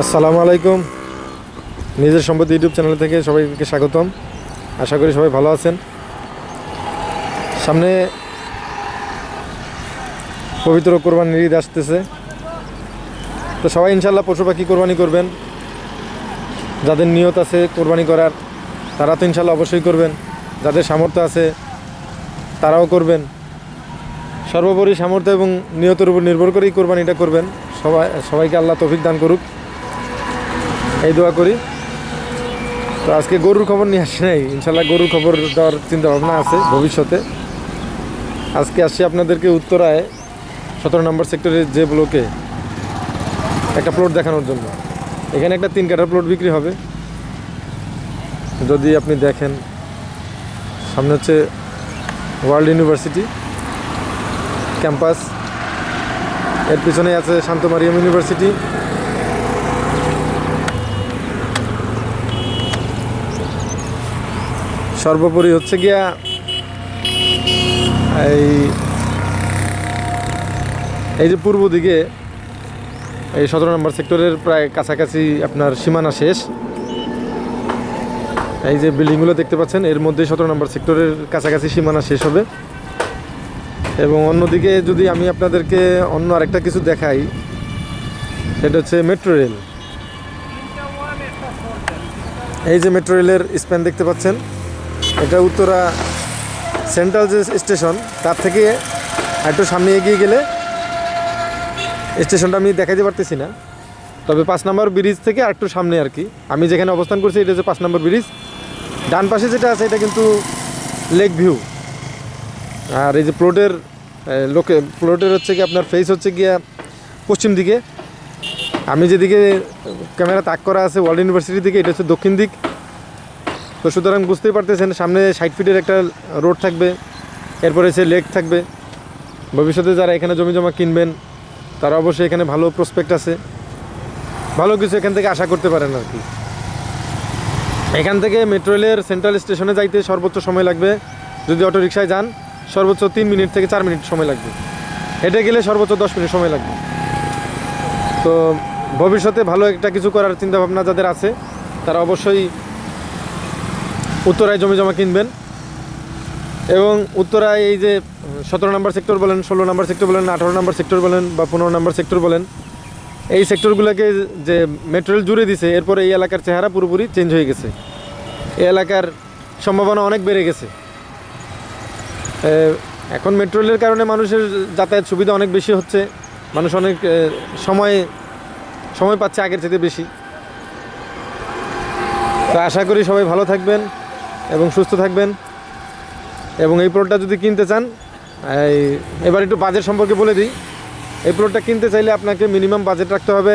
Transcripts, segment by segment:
আসসালামু আলাইকুম। নিজের সম্পত্তি ইউটিউব চ্যানেল থেকে সবাইকে স্বাগতম। আশা করি সবাই ভালো আছেন। সামনে পবিত্র কোরবানির ঈদ আসতেছে। তো সবাই ইনশাল্লাহ পশু পাখি কোরবানি করবেন। যাদের নিয়ত আছে কোরবানি করার, তারা তো ইনশাল্লাহ অবশ্যই করবেন। যাদের সামর্থ্য আছে, তারাও করবেন। সর্বোপরি সামর্থ্য এবং নিয়তের উপর নির্ভর করেই কোরবানিটা করবেন। সবাই সবাইকে আল্লাহ তৌফিক দান করুক। এই দোয়া করি। তো আজকে গরুর খবর নিয়ে আসি নাই। ইনশাল্লাহ গরুর খবর দেওয়ার চিন্তা ভাবনা আছে ভবিষ্যতে। আজকে আসছি আপনাদেরকে উত্তরায় সতেরো নম্বর সেক্টরের যে ব্লকে একটা প্লট দেখানোর জন্য। এখানে একটা তিন কাঠার প্লট বিক্রি হবে। যদি আপনি দেখেন, সামনে হচ্ছে ওয়ার্ল্ড ইউনিভার্সিটি ক্যাম্পাস। এর পিছনে আছে শান্ত মারিয়াম ইউনিভার্সিটি। সর্বোপরি হচ্ছে গিয়া এই এই যে পূর্ব দিকে এই সতেরো নম্বর সেক্টরের প্রায় কাছাকাছি আপনার সীমানা শেষ। এই যে বিল্ডিংগুলো দেখতে পাচ্ছেন, এর মধ্যে সতেরো নম্বর সেক্টরের কাছাকাছি সীমানা শেষ হবে। এবং অন্যদিকে যদি আমি আপনাদেরকে অন্য আরেকটা কিছু দেখাই, সেটা হচ্ছে মেট্রো রেল। এই যে মেট্রো রেলের স্প্যান দেখতে পাচ্ছেন এটা উত্তরা সেন্ট্রাল যে স্টেশন, তার থেকে একটু সামনে এগিয়ে গেলে স্টেশনটা আমি দেখাইতে পারতেছি না। তবে পাঁচ নম্বর ব্রিজ থেকে আর একটু সামনে আর কি। আমি যেখানে অবস্থান করছি, এটা হচ্ছে পাঁচ নম্বর ব্রিজ। ডান পাশে যেটা আছে, এটা কিন্তু লেক ভিউ। আর এই যে প্লটের লোকে, প্লটের হচ্ছে কি, আপনার ফেস হচ্ছে গিয়া পশ্চিম দিকে। আমি যেদিকে ক্যামেরা তাক করা আছে, ওয়ার্ল্ড ইউনিভার্সিটি দিকে, এটা হচ্ছে দক্ষিণ দিক। তো সুতরাং বুঝতেই পারতেছেন, সামনে ষাট ফিটের একটা রোড থাকবে, এরপরে সে লেক থাকবে। ভবিষ্যতে যারা এখানে জমি জমা কিনবেন, তারা অবশ্যই এখানে ভালো প্রসপেক্ট আছে। ভালো কিছু এখান থেকে আশা করতে পারেন আর কি। এখান থেকে মেট্রো রেলের সেন্ট্রাল স্টেশনে যাইতে সর্বোচ্চ সময় লাগবে। যদি অটো রিক্সায় যান, সর্বোচ্চ তিন মিনিট থেকে চার মিনিট সময় লাগবে। হেঁটে গেলে সর্বোচ্চ দশ মিনিট সময় লাগবে। তো ভবিষ্যতে ভালো একটা কিছু করার চিন্তাভাবনা যাদের আছে, তারা অবশ্যই উত্তরায় জমি জমা কিনবেন এবং উত্তরায় এই যে, সতেরো নম্বর সেক্টর বলেন, ষোলো নম্বর সেক্টর বলেন, আঠারো নম্বর সেক্টর বলেন বা পনেরো নম্বর সেক্টর বলেন, এই সেক্টরগুলোকে যে মেটেরিয়াল জুড়ে দিছে, এরপর এই এলাকার চেহারা পুরোপুরি চেঞ্জ হয়ে গেছে। এই এলাকার সম্ভাবনা অনেক বেড়ে গেছে। এখন মেট্রোলের কারণে মানুষের যাতায়াত সুবিধা অনেক বেশি হচ্ছে, মানুষ অনেক সময় সময় পাচ্ছে আগের থেকে বেশি। তো আশা করি সবাই ভালো থাকবেন। এবং সুস্থ থাকবেন। এবং এই প্লটটা যদি কিনতে চান, এই, এবার একটু বাজেট সম্পর্কে বলে দিই। এই প্লটটা কিনতে চাইলে আপনাকে মিনিমাম বাজেট রাখতে হবে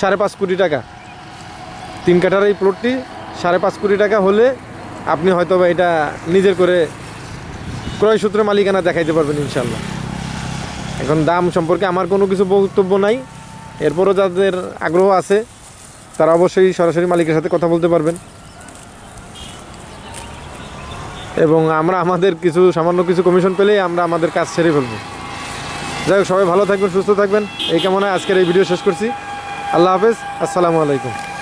সাড়ে পাঁচ কোটি টাকা। তিন কাঠার এই প্লটটি সাড়ে পাঁচ কোটি টাকা হলে আপনি হয়তো বা এটা নিজের করে ক্রয় সূত্রে মালিকানা দেখাইতে পারবেন ইনশাল্লাহ এখন দাম সম্পর্কে আমার কোনো কিছু বক্তব্য নাই। এরপরও যাদের আগ্রহ আছে, তারা অবশ্যই সরাসরি মালিকের সাথে কথা বলতে পারবেন। এবং আমরা আমাদের কিছু সামান্য কিছু কমিশন পেলেই আমরা আমাদের কাজ ছেড়ে ফেলব। যাই হোক, সবাই ভালো থাকবেন, সুস্থ থাকবেন। এই কামনায় আজকের এই ভিডিও শেষ করছি। আল্লাহ হাফেজ, আসসালামু আলাইকুম।